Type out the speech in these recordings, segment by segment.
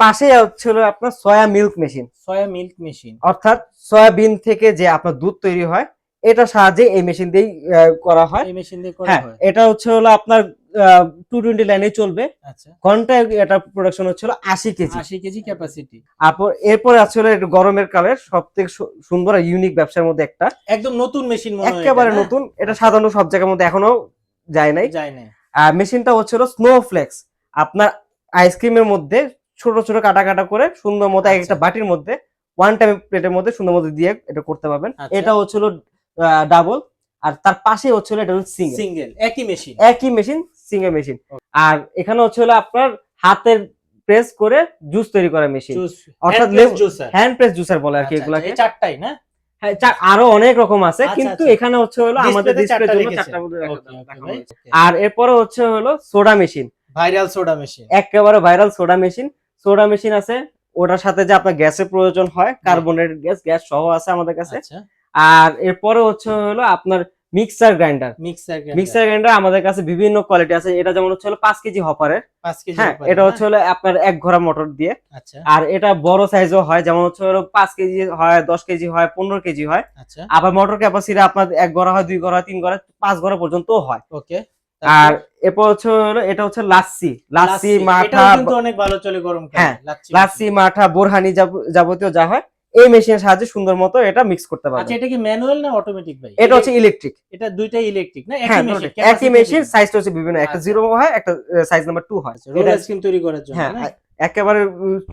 পাশে হচ্ছে হলো আপনার soya milk machine soya milk machine অর্থাৎ সয়াবিন থেকে যে আপনার দুধ তৈরি হয় এটা সাহায্যে এই মেশিন দিয়েই করা হয়। এই মেশিন দিয়ে করা হ্যাঁ হয়। এটা হচ্ছে হলো আপনার টু টোয়েন্টি লাইনে চলবে। আচ্ছা। ঘন্টায় এটা প্রোডাকশন হচ্ছে আশি কেজি। আশি কেজি ক্যাপাসিটি তারপর এরপরে আছে হলো একটু গরমের কালের সব থেকে সুন্দর ইউনিক ব্যবসার মধ্যে একটা। একদম নতুন মেশিন একেবারে নতুন। এটা সাধারণ সব জায়গার মধ্যে এখনও যায় নাই। যায় না আর মেশিনটা হচ্ছে হলো স্নোফ্লেক্স আপনার আইসক্রিমের মধ্যে ছোট ছোট কাটা কাটা করে সুন্দর মতো এক আচ্ছা। একটা বাটির মধ্যে ওয়ান টাইম প্লেটের মধ্যে সুন্দর মতো দিয়ে এটা করতে পারবেন। আচ্ছা। এটা হচ্ছে হলো ডাবল আর তার পাশে হচ্ছে হলো এটা হলো সিঙ্গেল সিঙ্গেল একই মেশিন একই মেশিন সিঙ্গেল মেশিন আর এখানে হচ্ছে হলো আপনার হাতের প্রেস করে জুস তৈরি করা মেশিন অর্থাৎ হ্যান্ড প্রেস জুসার বলে আর কি আচ্ছা, এগুলাকে। চারটাই না? হ্যাঁ, আরও অনেক রকম আছে কিন্তু। এখানে হচ্ছে হলো আমাদের ডিসপ্লের চারটা জন্য। মধ্যে হয়েছে। আর এরপরে হচ্ছে হলো soda machine viral soda machine একেবারে viral soda machine soda machine আছে ওটার সাথে যে আপনার গ্যাসের প্রয়োজন হয় কার্বনেটেড গ্যাস গ্যাস সহ আছে আমাদের কাছে। আচ্ছা। আর এরপরে হচ্ছে হলো আপনার mixer grinder. Mixer mixer grinder আমাদের কাছে বিভিন্ন কোয়ালিটি আছে এটা যেমন হচ্ছে হলো পাঁচ কেজি হপারের। 5 কেজি হ্যাঁ এটা হচ্ছে হলো আপনার এক ঘোড়া মোটর দিয়ে। আচ্ছা। আর এটা বড় সাইজও হয় যেমন হচ্ছে হলো পাঁচ কেজি হয় দশ কেজি হয় পনেরো কেজি হয়। আচ্ছা। আবার মোটর ক্যাপাসিটি আপনার এক ঘোড়া হয় দুই ঘোড়া তিন ঘোড়া পাঁচ ঘোড়া পর্যন্ত হয়। ওকে। আর এরপর হচ্ছে এটা হচ্ছে লাচ্ছি। লাচ্ছি মাঠা কিন্তু অনেক ভালো চলে গরমকালে হ্যাঁ, লাচ্ছি লাচ্ছি মাঠা। বোরহানি যাবতীয় যা হয় এই মেশিনের সাহায্যে সুন্দর মতো এটা মিক্স করতে আচ্ছা পারবে এটা কি ম্যানুয়াল না অটোমেটিক ভাই? এটা হচ্ছে ইলেকট্রিক এটা দুইটাই ইলেকট্রিক না? হ্যাঁ একই মেশিন দুটোই। একই মেশিন সাইজটা হচ্ছে বিভিন্ন। একটা আচ্ছা। জিরো হয় একটা সাইজ নাম্বার টু হয়। রোল এটা আইসক্রিম তৈরি করার জন্য হ্যাঁ একেবারে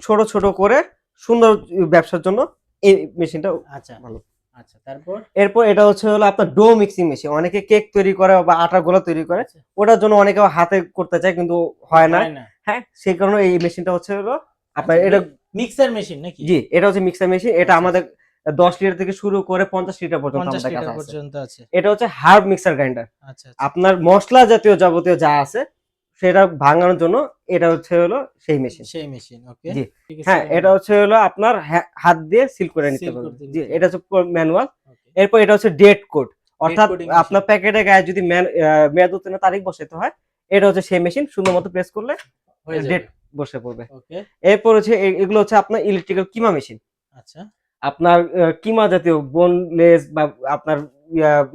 ছোট ছোট করে সুন্দর ব্যবসার জন্য এই মেশিনটা আচ্ছা। ভালো। আচ্ছা তারপর? এরপর এটা হচ্ছে হলো আপনার ডো মিক্সিং মেশিন। অনেকে কেক তৈরি করে বা আটা গোলা তৈরি করে। আচ্ছা। ওটার জন্য অনেকে হাতে করতে চায় কিন্তু হয় না। হ্যাঁ সেই কারণে এই মেশিনটা হচ্ছে হলো আপনার আচ্ছা, এটা মিক্সার মেশিন নাকি? জি এটা হচ্ছে মিক্সার মেশিন। এটা আমাদের দশ লিটার থেকে শুরু করে পঞ্চাশ লিটার পর্যন্ত 50 লিটার আছে। এটা হচ্ছে হার্ব মিক্সার গ্রাইন্ডার। আপনার মশলা জাতীয় যাবতীয় যা আছে সেটা ভাঙানোর জন্য এটা হচ্ছে হলো সেই মেশিন সেই মেশিন ওকে জি। হ্যাঁ এটা হচ্ছে হলো আপনার হাত দিয়ে সিল করে নিতে পারবেন জি এটা হচ্ছে ম্যানুয়াল এরপর এটা হচ্ছে ডেট কোড অর্থাৎ আপনার প্যাকেটে গায়ে যদি মেয়াদ উত্তীর্ণ তারিখ বসাতে হয় এটা হচ্ছে সেই মেশিন সুন্দর মতো প্রেস করলে ডেট বসে পড়বে। ওকে এরপর হচ্ছে এগুলো হচ্ছে আপনার ইলেকট্রিক্যাল কিমা মেশিন আচ্ছা। আপনার কিমা জাতীয় বোনলেস বা আপনার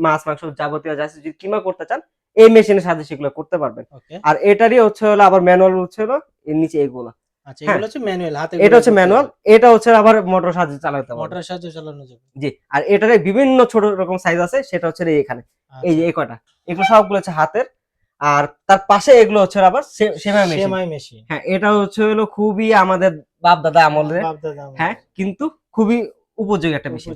মাছ মাংস যাবতীয় যা যদি কিমা করতে চান এই মেশিনের সাহায্যে সেগুলো করতে পারবেন। আর এটারই হচ্ছে হলো আবার ম্যানুয়াল হচ্ছে হলো এর নিচে এগুলো। আচ্ছা হ্যাঁ। এগুলো হচ্ছে ম্যানুয়াল হাতে এটা হচ্ছে ম্যানুয়াল এটা হচ্ছে আবার মোটর সাহায্যে চালাতে পারবেন সাহায্যে চালানো যাবে। জি আর এটার বিভিন্ন ছোট রকম সাইজ আছে সেটা হচ্ছে এখানে। এই যে এই কয়টা? এগুলো সবগুলো হচ্ছে হাতের। আর তার পাশে এগুলো হচ্ছে আবার সেমাই মেশিন। হ্যাঁ এটা হচ্ছে হলো খুবই আমাদের বাপ দাদা আমলের। হ্যাঁ কিন্তু খুবই উপযোগী একটা মেশিন।